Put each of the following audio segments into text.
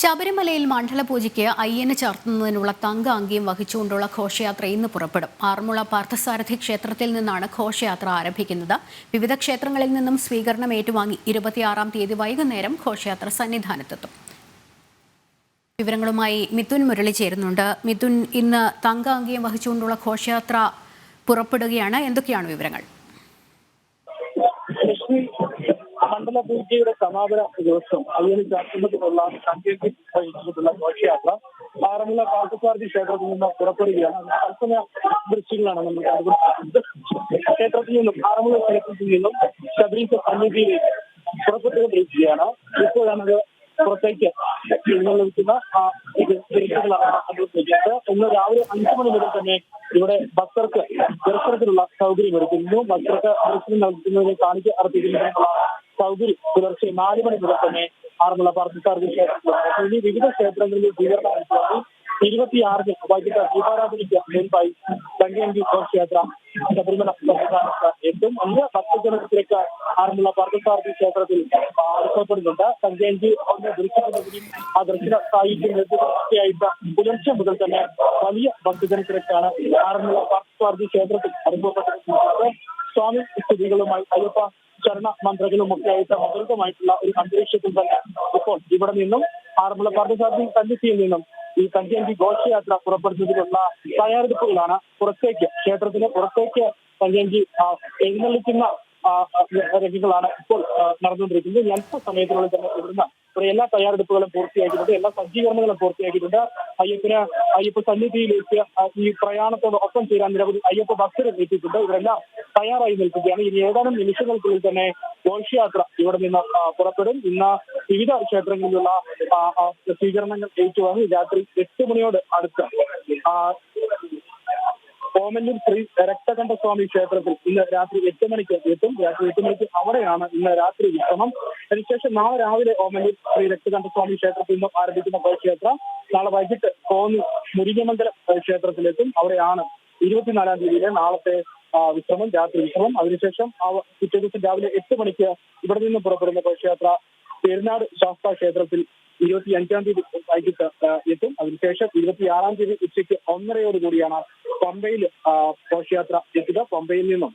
ശബരിമലയിൽ മണ്ഡലപൂജയ്ക്ക് അയ്യന് ചാർത്തുന്നതിനുള്ള തങ്ക അങ്കിയും വഹിച്ചുകൊണ്ടുള്ള ഘോഷയാത്ര ഇന്ന് പുറപ്പെടും. ആറന്മുള പാർത്ഥസാരഥി ക്ഷേത്രത്തിൽ നിന്നാണ് ഘോഷയാത്ര ആരംഭിക്കുന്നത്. വിവിധ ക്ഷേത്രങ്ങളിൽ നിന്നും സ്വീകരണം ഏറ്റുവാങ്ങി ഇരുപത്തിയാറാം തീയതി വൈകുന്നേരം ഘോഷയാത്ര സന്നിധാനത്തെത്തും. വിവരങ്ങളുമായി മിഥുൻ മുരളി ചേരുന്നുണ്ട്. മിഥുൻ ഇന്ന് തങ്ക അങ്കിയും വഹിച്ചുകൊണ്ടുള്ള ഘോഷയാത്ര പുറപ്പെടുകയാണ്. എന്തൊക്കെയാണ് വിവരങ്ങൾ? മണ്ഡല പൂജയുടെ സമാപന ദിവസം അതുപോലെ ചാർത്തുന്നതിനുള്ള സങ്കേതിക ഘോഷയാത്ര ആറന്മുള പാർത്ഥസാരഥി ക്ഷേത്രത്തിൽ നിന്ന് പുറപ്പെടുകയാണ്. തത്സമയ ദൃശ്യങ്ങളാണ് നമ്മൾ കാണുന്നത് ക്ഷേത്രത്തിൽ നിന്നും ആറന്മുള ക്ഷേത്രത്തിൽ നിന്നും ശബരീശ സന്നിധിയിലേക്ക് പുറപ്പെട്ടുകൊണ്ടിരിക്കുകയാണ്. ഇപ്പോഴാണത് പുറത്തേക്ക് ഇത് ദൃശ്യങ്ങളാണ് നമ്മൾ നോക്കിയത് ഇന്ന് രാവിലെ അഞ്ചു മണി മുതൽ തന്നെ ഇവിടെ ഭക്തർക്ക് ദർശനത്തിനുള്ള സൗകര്യം ഒരുക്കുന്നു. ഭക്തർക്ക് ദർശനം നൽകുന്നതിന് കാണിച്ച് അർപ്പിക്കുന്നതിനുള്ള സൗകര്യം പുലർച്ചെ നാല് മണി മുതൽ തന്നെ ആറന്മുള പാർത്ഥസാരഥി ക്ഷേത്രത്തിലുണ്ട് ഇനി വിവിധ ക്ഷേത്രങ്ങളിൽ സ്വീകരണം ഇരുപത്തിയാറിന് വൈകിട്ട് ദീപാരാധനയ്ക്ക് മുൻപായി ഗംഗയന്തി ഘോഷയാത്ര ശബരിമല സംസ്ഥാനത്ത് എത്തും. അന്ന് ഭക്തജനത്തിലേക്ക് ആറന്മുള പാർത്ഥസാരഥി ക്ഷേത്രത്തിൽ അനുഭവപ്പെടുന്നുണ്ട് സംജയന്തി ഒന്ന് ദർശിക്കുന്നതിനും ആ ദർശന സാഹിത്യം നിർദ്ദേശിച്ചായിട്ട് പുലർച്ചെ മുതൽ തന്നെ വലിയ ഭക്തജനത്തിലേക്കാണ് ആറന്മുള പാർത്ഥസാരഥി ക്ഷേത്രത്തിൽ അനുഭവപ്പെട്ടിരിക്കുന്നത്. സ്വാമി സ്തുതികളുമായി അയ്യപ്പ ശരണ മന്ത്രങ്ങളും ഒക്കെ ആയിട്ട് ഒരു അന്തരീക്ഷത്തിൽ തന്നെ ഇപ്പോൾ ഇവിടെ നിന്നും ആറന്മുള പാർത്ഥസാരഥി സന്നിധിയിൽ നിന്നും ഈ കഞ്ചേരി ഘോഷയാത്ര പുറപ്പെടുന്നതിനുള്ള തയ്യാറെടുപ്പുകളാണ് പുറത്തേക്ക് ക്ഷേത്രത്തിന് പുറത്തേക്ക് കഞ്ചേരി എഴുന്നള്ളിക്കുന്ന രംഗങ്ങളാണ് ഇപ്പോൾ നടന്നുകൊണ്ടിരിക്കുന്നത്. ഈ അല്പ സമയത്തിനുള്ളിൽ തന്നെ ഇവിടുന്ന് എല്ലാ തയ്യാറെടുപ്പുകളും പൂർത്തിയാക്കിയിട്ടുണ്ട്. എല്ലാ സജ്ജീകരണങ്ങളും പൂർത്തിയാക്കിയിട്ടുണ്ട്. അയ്യപ്പന് അയ്യപ്പ സന്നിധിയിലേക്ക് ഈ പ്രയാണത്തോട് ഒപ്പം ചേരാൻ നിരവധി അയ്യപ്പ ഭക്തരും എത്തിയിട്ടുണ്ട് ഇവരെല്ലാം തയ്യാറായി നിൽക്കുകയാണ്. ഇനി ഏതാനും നിമിഷങ്ങൾക്കുള്ളിൽ തന്നെ ഘോഷയാത്ര ഇവിടെ നിന്ന് പുറപ്പെടും. ഇന്ന് വിവിധ ക്ഷേത്രങ്ങളിലുള്ള സ്വീകരണങ്ങൾ ഏറ്റുവാങ്ങി രാത്രി എട്ട് മണിയോട് അടുത്ത് ഓമല്ലൂർ ശ്രീ രക്തകണ്ഠ സ്വാമി ക്ഷേത്രത്തിൽ ഇന്ന് രാത്രി എട്ട് മണിക്ക് എത്തും. രാത്രി എട്ട് മണിക്ക് അവിടെയാണ് ഇന്ന് രാത്രി വിശ്രമം. അതിനുശേഷം നാളെ രാവിലെ ഓമല്ലൂർ ശ്രീ രക്തകണ്ഠ സ്വാമി ക്ഷേത്രത്തിൽ നിന്നും ആരംഭിക്കുന്ന ക്ഷേത്രം നാളെ വൈകിട്ട് കോന്നി മുരിങ്ങമംഗലം ക്ഷേത്രത്തിലെത്തും. അവിടെയാണ് ഇരുപത്തിനാലാം തീയതിയിലെ നാളത്തെ വിശ്രമം രാത്രി വിശ്രമം. അതിനുശേഷം പിറ്റേ ദിവസം രാവിലെ എട്ട് മണിക്ക് ഇവിടെ നിന്ന് പുറപ്പെടുന്ന ഘോഷയാത്ര പെരുന്നാട് ശാസ്ത്ര ക്ഷേത്രത്തിൽ ഇരുപത്തി അഞ്ചാം തീയതി വൈകിട്ട് എത്തും. അതിനുശേഷം ഇരുപത്തിയാറാം തീയതി ഉച്ചയ്ക്ക് ഒന്നരയോട് കൂടിയാണ് പമ്പയിൽ ഘോഷയാത്ര എത്തുക. പമ്പയിൽ നിന്നും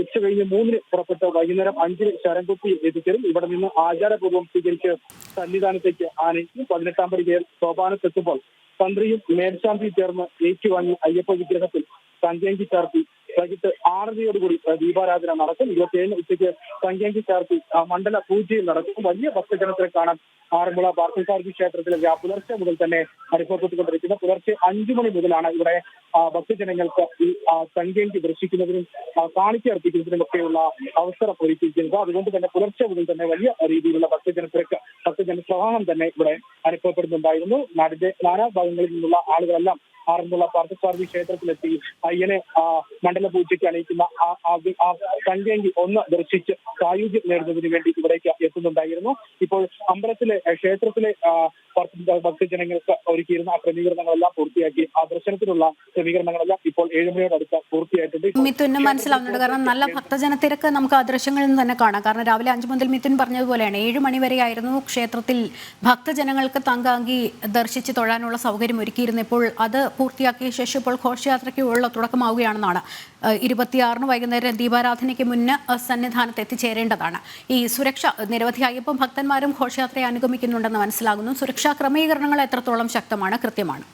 ഉച്ച കഴിഞ്ഞ് മൂന്നിന് പുറപ്പെട്ട് വൈകുന്നേരം അഞ്ചിന് ശരംകുത്തി എത്തിച്ചേരും. ഇവിടെ നിന്ന് ആചാരപൂർവം സ്വീകരിച്ച് സന്നിധാനത്തേക്ക് ആനയിക്കും. പതിനെട്ടാം പടി കയറി സോപാനത്തെത്തുമ്പോൾ തന്ത്രിയും മേൽശാന്തിയും ചേർന്ന് ഏറ്റുവാങ്ങി അയ്യപ്പ വിഗ്രഹത്തിൽ സംഖ്യാങ്കി ചാർത്തി വൈകിട്ട് ആറരയോടുകൂടി കൂടി ദീപാരാധന നടക്കും. ഇരുപത്തിയേഴിന് ഉച്ചയ്ക്ക് സംഖ്യാങ്കി ചാർത്തി മണ്ഡല പൂജയും നടക്കും. വലിയ ഭക്തജനത്തെ കാണാൻ ആറന്മുള ക്ഷേത്രത്തിലെ ക്ഷേത്രത്തിൽ പുലർച്ചെ മുതൽ തന്നെ അനുഭവപ്പെട്ടുകൊണ്ടിരിക്കുന്നത് പുലർച്ചെ അഞ്ചു മണി മുതലാണ് ഇവിടെ ഭക്തജനങ്ങൾക്ക് ഈ ആ, സംഖ്യയ്ക്ക് ദർശിക്കുന്നതിനും കാണിക്ക അർപ്പിക്കുന്നതിനും ഒക്കെയുള്ള അവസരം ഒരുക്കിയിരിക്കുന്നത്. അതുകൊണ്ട് തന്നെ പുലർച്ചെ മുതൽ തന്നെ വലിയ രീതിയിലുള്ള ഭക്തജനത്തിരക്ക് ഭക്തജന പ്രവാഹം തന്നെ ഇവിടെ അനുഭവപ്പെടുന്നുണ്ടായിരുന്നു. നാടിന്റെ നാനാ ഭാഗങ്ങളിൽ നിന്നുള്ള ആളുകളെല്ലാം ആറന്മുള പാർത്ഥസാരഥി ക്ഷേത്രത്തിലെത്തി അയ്യനെ മണ്ഡല പൂജയ്ക്ക് അണിയിക്കുന്ന ആ ഒന്ന് ദർശിച്ച് സായുജ്യം നേടുന്നതിന് വേണ്ടി ഇവിടേക്ക് എത്തുന്നുണ്ടായിരുന്നു. ഇപ്പോൾ അമ്പലത്തിലെ ക്ഷേത്രത്തിലെ ഭക്തജനങ്ങൾക്ക് ഒരുക്കിയിരുന്ന ക്രമീകരണങ്ങളെല്ലാം പൂർത്തിയാക്കി. ആ ദർശനത്തിനുള്ള ക്രമീകരണങ്ങളെല്ലാം ഇപ്പോൾ ഏഴുമണിയോടടുത്ത് പൂർത്തിയായിട്ടുണ്ട്. മിഥുന് മനസ്സിലാവുന്നുണ്ട് കാരണം നല്ല ഭക്തജന തിരക്ക് നമുക്ക് ആ ദൃശ്യങ്ങളിൽ നിന്ന് തന്നെ കാണാം. കാരണം രാവിലെ അഞ്ചു മുതൽ മിഥുൻ പറഞ്ഞതുപോലെയാണ്. ഏഴ് മണി വരെയായിരുന്നു ക്ഷേത്രത്തിൽ ഭക്തജനങ്ങൾക്ക് തങ്കാങ്കി ദർശിച്ച് തൊഴാനുള്ള സൗകര്യം ഒരുക്കിയിരുന്നു ഇപ്പോൾ അത് പൂർത്തിയാക്കിയ ശേഷം ഇപ്പോൾ ഘോഷയാത്രയ്ക്കുള്ള തുടക്കമാവുകയാണെന്നാണ്. ഇരുപത്തിയാറിന് വൈകുന്നേരം ദീപാരാധനയ്ക്ക് മുന്ന് സന്നിധാനത്ത് എത്തിച്ചേരേണ്ടതാണ്. ഈ സുരക്ഷ നിരവധി അയ്യപ്പ ഭക്തന്മാരും ഘോഷയാത്രയെ അനുഗമിക്കുന്നുണ്ടെന്ന് മനസ്സിലാകുന്നു. സുരക്ഷാ ക്രമീകരണങ്ങൾ എത്രത്തോളം ശക്തമാണ് കൃത്യമാണ്.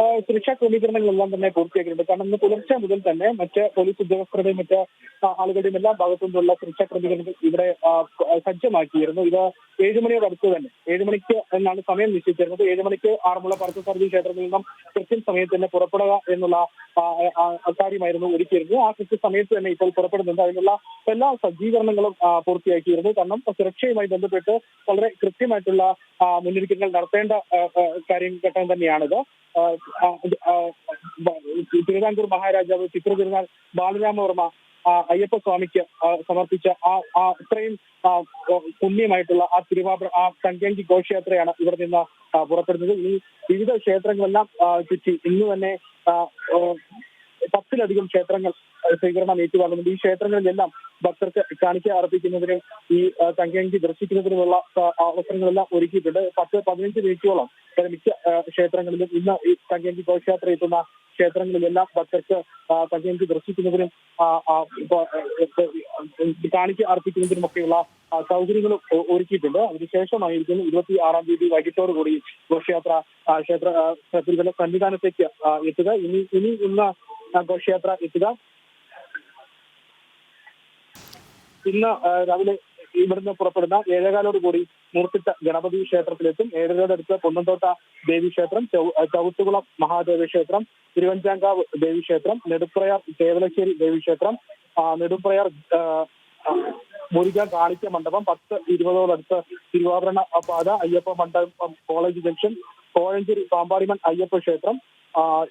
ആ, സുരക്ഷാ ക്രമീകരണങ്ങളെല്ലാം തന്നെ പൂർത്തിയാക്കിയിട്ടുണ്ട്. കാരണം ഇന്ന് പുലർച്ചെ മുതൽ തന്നെ മറ്റ് പോലീസ് ഉദ്യോഗസ്ഥരുടെയും മറ്റ് ആളുകളുടെയും എല്ലാ ഭാഗത്തു നിന്നുള്ള സുരക്ഷാ ക്രമീകരണങ്ങൾ ഇവിടെ സജ്ജമാക്കിയിരുന്നു. ഇത് ഏഴുമണിയോട് അടുത്ത് തന്നെ. ഏഴ് മണിക്ക് എന്നാണ് സമയം നിശ്ചയിച്ചിരുന്നത്. ഏഴ് മണിക്ക് ആറന്മുള പാർത്ഥസാരഥി ക്ഷേത്രത്തിൽ നിന്നും കൃത്യം സമയത്ത് തന്നെ പുറപ്പെടുക എന്നുള്ള കാര്യമായിരുന്നു ഒരുക്കിയിരുന്നത്. ആ കൃത്യ സമയത്ത് തന്നെ ഇപ്പോൾ പുറപ്പെടുന്നുണ്ട്. അതിനുള്ള എല്ലാ സജ്ജീകരണങ്ങളും പൂർത്തിയാക്കിയിരുന്നു. കാരണം സുരക്ഷയുമായി ബന്ധപ്പെട്ട് വളരെ കൃത്യമായിട്ടുള്ള മുന്നൊരുക്കങ്ങൾ നടത്തേണ്ട കാര്യം ഘട്ടം തന്നെയാണിത്. തിരുവിതാംകൂർ മഹാരാജാവ് ചിത്ര തിരുനാൾ ബാലരാമവർമ്മ അയ്യപ്പ സ്വാമിക്ക് സമർപ്പിച്ച ആ ആ ഇത്രയും പുണ്യമായിട്ടുള്ള ആ തിരുവാഭരണ ആ സംഖ്യാങ്കി ഘോഷയാത്രയാണ് ഇവിടെ നിന്ന് പുറപ്പെടുന്നത്. ഈ വിവിധ ക്ഷേത്രങ്ങളെല്ലാം ചുറ്റി ഇന്ന് തന്നെ പത്തിലധികം ക്ഷേത്രങ്ങൾ സ്വീകരണം ഏറ്റുവാങ്ങുന്നു ഈ ക്ഷേത്രങ്ങളിലെല്ലാം ഭക്തർക്ക് കാണിക്ക അർപ്പിക്കുന്നതിനും ഈ തങ്കി ദർശിക്കുന്നതിനുമുള്ള അവസരങ്ങളെല്ലാം ഒരുക്കിയിട്ടുണ്ട്. പത്ത് പതിനഞ്ച് മിനിറ്റോളം മിക്ക ക്ഷേത്രങ്ങളിലും ഇന്ന് ഈ തങ്കയങ്കി ഘോഷയാത്ര എത്തുന്ന ക്ഷേത്രങ്ങളിലെല്ലാം ഭക്തർക്ക് തങ്കി ദർശിക്കുന്നതിനും കാണിക്ക അർപ്പിക്കുന്നതിനും ഒക്കെയുള്ള സൗകര്യങ്ങളും ഒരുക്കിയിട്ടുണ്ട്. അതിനുശേഷമായിരിക്കും ഇരുപത്തി ആറാം തീയതി വൈകിട്ടോടുകൂടി ഘോഷയാത്ര ക്ഷേത്ര സന്നിധാനത്തേക്ക് എത്തുക. ഇനി ഇനി ഇന്ന് ഘോഷയാത്ര എത്തുക. ഇന്ന് രാവിലെ ഇവിടുന്ന് പുറപ്പെടുന്ന ഏഴേകാലോട് കൂടി മൂർത്തിട്ട ഗണപതി ക്ഷേത്രത്തിലെത്തും. ഏഴരയുടെ അടുത്ത് പൊന്നന്തോട്ട ദേവി ക്ഷേത്രം ചവിട്ടുകുളം മഹാദേവി ക്ഷേത്രം തിരുവഞ്ചാങ്കാവ് ദേവി ക്ഷേത്രം നെടുപ്രയാർ കേവലശ്ശേരി ദേവി ക്ഷേത്രം നെടുപ്രയാർ മുരുക കാണിക്ക മണ്ഡപം പത്ത് ഇരുപതോടടുത്ത് തിരുവാഭരണ പാത അയ്യപ്പ മണ്ഡപം കോളേജ് ജംഗ്ഷൻ കോഴഞ്ചേരി പാമ്പാടിമൺ അയ്യപ്പ ക്ഷേത്രം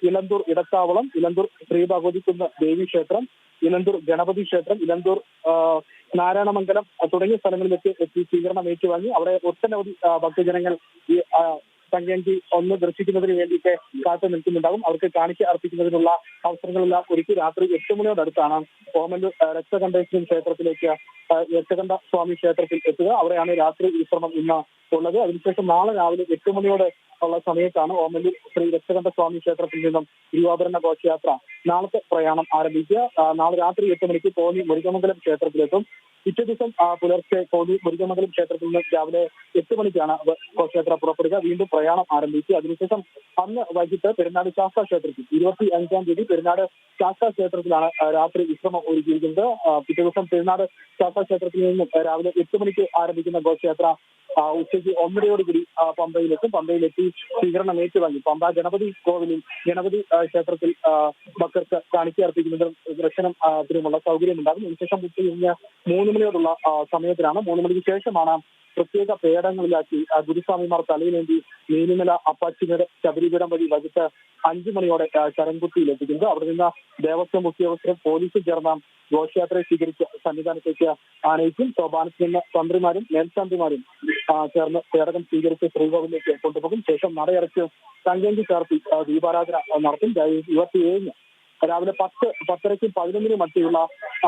ഇലന്തൂർ ഇടത്താവളം ഇലന്തൂർ ശ്രീ ഭഗവതിക്കുന്ന് ദേവി ക്ഷേത്രം ഇലന്തൂർ ഗണപതി ക്ഷേത്രം ഇലന്തൂർ നാരായണമംഗലം തുടങ്ങിയ സ്ഥലങ്ങളിലേക്ക് എത്തി സ്വീകരണം ഏറ്റുവാങ്ങി. അവിടെ ഒട്ടനവധി ഭക്തജനങ്ങൾ ഈ ആ, ഒന്ന് ദർശിക്കുന്നതിന് വേണ്ടിയിട്ട് കാത്തു നിൽക്കുന്നുണ്ടാകും. അവർക്ക് കാണിച്ച് അർപ്പിക്കുന്നതിനുള്ള അവസരങ്ങളെല്ലാം ഒരുക്കി രാത്രി എട്ട് മണിയോടടുത്താണ് ഓമല്ലൂർ ആ, രക്തകണ്ഠേശ്വരൻ ക്ഷേത്രത്തിലേക്ക് രക്തകണ്ഠ സ്വാമി ക്ഷേത്രത്തിൽ എത്തുക. അവിടെയാണ് രാത്രി വിശ്രമം ഇന്ന് ഉള്ളത്. അതിനുശേഷം നാളെ രാവിലെ എട്ട് മണിയോട് ഉള്ള സമയത്താണ് ഓമല്ലൂർ ശ്രീ രക്തകണ്ഠ സ്വാമി ക്ഷേത്രത്തിൽ നിന്നും തിരുവാഭരണ ഘോഷയാത്ര നാളത്തെ പ്രയാണം ആരംഭിക്കുക. നാളെ രാത്രി എട്ട് മണിക്ക് കോന്നി മുരുകമംഗലം ക്ഷേത്രത്തിലെത്തും. പിറ്റേ ദിവസം പുലർച്ചെ കോന്നി മുരുകമംഗലം ക്ഷേത്രത്തിൽ നിന്ന് രാവിലെ എട്ട് മണിക്കാണ് ഘോഷയാത്ര പുറപ്പെടുക. വീണ്ടും പ്രയാണം ആരംഭിച്ചു അതിനുശേഷം അന്ന് വൈകിട്ട് പെരുന്നാട് ശാസ്ത്ര ക്ഷേത്രത്തിൽ ഇരുപത്തി അഞ്ചാം തീയതി പെരുന്നാട് ശാസ്ത്ര ക്ഷേത്രത്തിലാണ് രാത്രി വിശ്രമം ഒരുക്കിയിരിക്കുന്നത്. പിറ്റേ ദിവസം പെരുന്നാട് ശാസ്ത്ര ക്ഷേത്രത്തിൽ നിന്നും രാവിലെ എട്ട് മണിക്ക് ആരംഭിക്കുന്ന ഘോഷയാത്ര ഉച്ചയ്ക്ക് ഒന്നരയോടുകൂടി പമ്പയിലെത്തും. പമ്പയിലെത്തി സ്വീകരണം ഏറ്റുവാങ്ങി. പമ്പ ഗണപതി കോവിലിൽ ഗണപതി ക്ഷേത്രത്തിൽ ഭക്തർക്ക് കാണിക്ക അർപ്പിക്കുന്നതിനും ദർശനം ആ, സൗകര്യം സൗകര്യമുണ്ടാകും. അതിനുശേഷം ഉച്ച കഴിഞ്ഞ മൂന്ന് മണിയോടുള്ള സമയത്തിലാണ്. മൂന്ന് മണിക്ക് ശേഷമാണ് പ്രത്യേക പേടങ്ങളിലാക്കി ഗുരുസ്വാമിമാർ തലയിലേന്തി നീലിമല അപ്പാച്ചിമേട് ശബരിപീഠം വഴി വൈകിട്ട് അഞ്ചു മണിയോടെ ആ, ശരൺകുത്തിയിൽ എത്തിക്കുന്നത് അവിടെ നിന്ന് ദേവസ്വം ഉദ്യോഗസ്ഥരും പോലീസും ചേർന്ന ഘോഷയാത്രയെ സ്വീകരിച്ച് സന്നിധാനത്തേക്ക് ആനയിക്കും. സോപാനത്തിൽ നിന്ന് തന്ത്രിമാരും മേൽശാന്തിമാരും ചേർന്ന് പേടകം സ്വീകരിച്ച് ശ്രീകോവിലേക്ക് കൊണ്ടുപോകും. ശേഷം നടയടച്ച് തങ്കേന്തി ചേർത്തി ദീപാരാധന നടത്തും. നടത്തും ഇരുപത്തിയേഴിന് രാവിലെ പത്ത് പത്തരയ്ക്കും പതിനൊന്നിനും മധ്യയുള്ള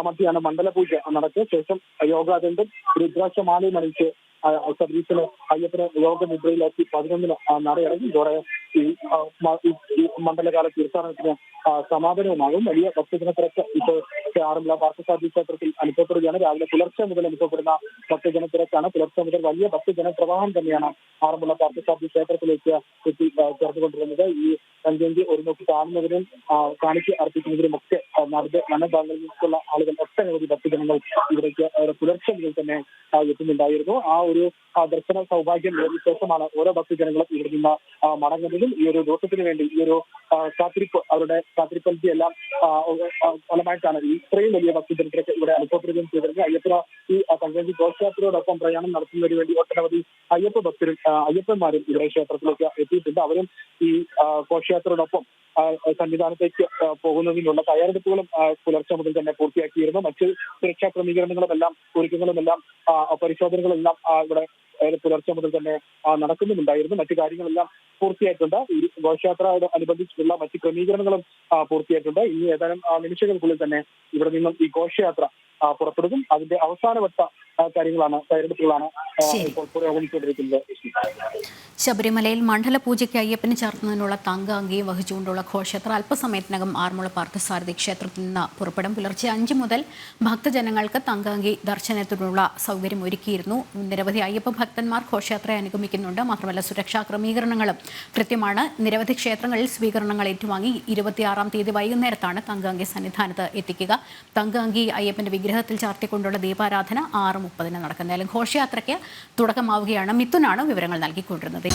മധ്യയാണ് മണ്ഡലപൂജ നടക്കുക ശേഷം യോഗാദണ്ഡം രുദ്രാക്ഷമാലയും അണിയിച്ച് സതീശന് അയ്യപ്പനെ യോഗനിദ്രയിലാക്കി പതിനൊന്നിന് നടയിറങ്ങി ഇതോടെ ഈ മണ്ഡലകാല തീർത്ഥാടനത്തിന് സമാപനവുമാകും. വലിയ ഭക്തജന തിരക്ക് ഇപ്പോൾ ആറന്മുള പാർത്ഥസാരഥി ക്ഷേത്രത്തിൽ അനുഭവപ്പെടുകയാണ്. രാവിലെ പുലർച്ചെ മുതൽ അനുഭവപ്പെടുന്ന ഭക്തജന തിരക്കാണ് പുലർച്ചെ മുതൽ വലിയ ഭക്തജന പ്രവാഹം തന്നെയാണ് ആറന്മുള പാർത്ഥസാരഥി ക്ഷേത്രത്തിലേക്ക് എത്തി ആ, ചേർന്നുകൊണ്ടിരുന്നത്. ഈ തങ്കേന്തി ഒരു നോക്ക് കാണുന്നതിനും കാണിച്ച് അർപ്പിക്കുന്നതിനും ഒക്കെ നടന്ന് വനഭാഗങ്ങളിലേക്കുള്ള ആളുകൾ ഒട്ടനവധി ഭക്തജനങ്ങൾ ഇവിടേക്ക് പുലർച്ചെ മുതൽ തന്നെ എത്തുന്നുണ്ടായിരുന്നു. ആ ഒരു ദർശന സൗഭാഗ്യം നേടിയ ശേഷമാണ് ഓരോ ഭക്തജനങ്ങളും ഇവിടെ നിന്ന് മടങ്ങുന്നതും ഈ ഒരു ദിവസത്തിന് വേണ്ടി ഈ ഒരു കാത്തിരിപ്പ് അവരുടെ കാത്തിരിപ്പൽജി എല്ലാം ഫലമായിട്ടാണ് ഇത്രയും വലിയ ഭക്തജനത്തിലേക്ക് ഇവിടെ അനുഭവപ്പെടുകയും ചെയ്തിരുന്നത്. അയ്യപ്പ ഈ ആ, ഘോഷയാത്രയോടൊപ്പം പ്രയാണം നടത്തുന്നതിന് വേണ്ടി ഒട്ടനവധി അയ്യപ്പ ഭക്തരും അയ്യപ്പന്മാരും ഇവിടെ ക്ഷേത്രത്തിലേക്ക് എത്തിയിട്ടുണ്ട്. അവരും ഈ ആ, ഘോഷയാത്രയോടൊപ്പം ആ, സന്നിധാനത്തേക്ക് പോകുന്നതിനുള്ള തയ്യാറെടുപ്പുകളും പുലർച്ചെ മുതൽ തന്നെ പൂർത്തിയാക്കിയിരുന്നു. മറ്റ് സുരക്ഷാ ക്രമീകരണങ്ങളും എല്ലാം ഒരുക്കങ്ങളും എല്ലാം പരിശോധനകളും പരിശോധനകളെല്ലാം ഇവിടെ പുലർച്ചെ മുതൽ തന്നെ നടക്കുന്നുമുണ്ടായിരുന്നു. മറ്റു കാര്യങ്ങളെല്ലാം പൂർത്തിയായിട്ടുണ്ട്. ഈ ഘോഷയാത്രയോട് അനുബന്ധിച്ചിട്ടുള്ള മറ്റ് ക്രമീകരണങ്ങളും പൂർത്തിയായിട്ടുണ്ട്. ഇനി ഏതാനും നിമിഷങ്ങൾക്കുള്ളിൽ തന്നെ ഇവിടെ നിന്നും ഈ ഘോഷയാത്ര പുറപ്പെടുന്നു പുറപ്പെടും. അതിന്റെ അവസാനവട്ട കാര്യങ്ങളാണ് തയ്യാറെടുപ്പുകളാണ് പൂജയ്ക്ക്. ഇപ്പോൾ പുരോഗമിച്ചുകൊണ്ടിരിക്കുന്നത് ശബരിമലയിൽ മണ്ഡലപൂജയ്ക്ക് അയ്യപ്പന് ചേർന്നതിനുള്ള തങ്ക അങ്കിയും വഹിച്ചുകൊണ്ടുള്ള ഘോഷയാത്ര അല്പസമയത്തിനകം ആറന്മുള പാർത്ഥസാരഥി ക്ഷേത്രത്തിൽ നിന്ന് പുറപ്പെടും. പുലർച്ചെ അഞ്ച് മുതൽ ഭക്തജനങ്ങൾക്ക് തങ്കാങ്കി ദർശനത്തിനുള്ള സൗകര്യം ഒരുക്കിയിരുന്നു. നിരവധി അയ്യപ്പ ഭക്തന്മാർ ഘോഷയാത്രയെ അനുഗമിക്കുന്നുണ്ട്. മാത്രമല്ല സുരക്ഷാ ക്രമീകരണങ്ങളും കൃത്യമാണ്. നിരവധി ക്ഷേത്രങ്ങളിൽ സ്വീകരണങ്ങൾ ഏറ്റുവാങ്ങി ഇരുപത്തിയാറാം തീയതി വൈകുന്നേരത്താണ് തങ്കാങ്കി സന്നിധാനത്ത് എത്തിക്കുക. തങ്കാങ്കി അയ്യപ്പന്റെ വിഗ്രഹത്തിൽ ചാർത്തിക്കൊണ്ടുള്ള ദീപാരാധന ആറ് മുപ്പതിന് നടക്കുന്നതായാലും ഘോഷയാത്രയ്ക്ക് തുടക്കമാവുകയാണ്. മിഥുനാണ് വിവരങ്ങൾ നൽകിക്കൊണ്ടിരുന്നത്.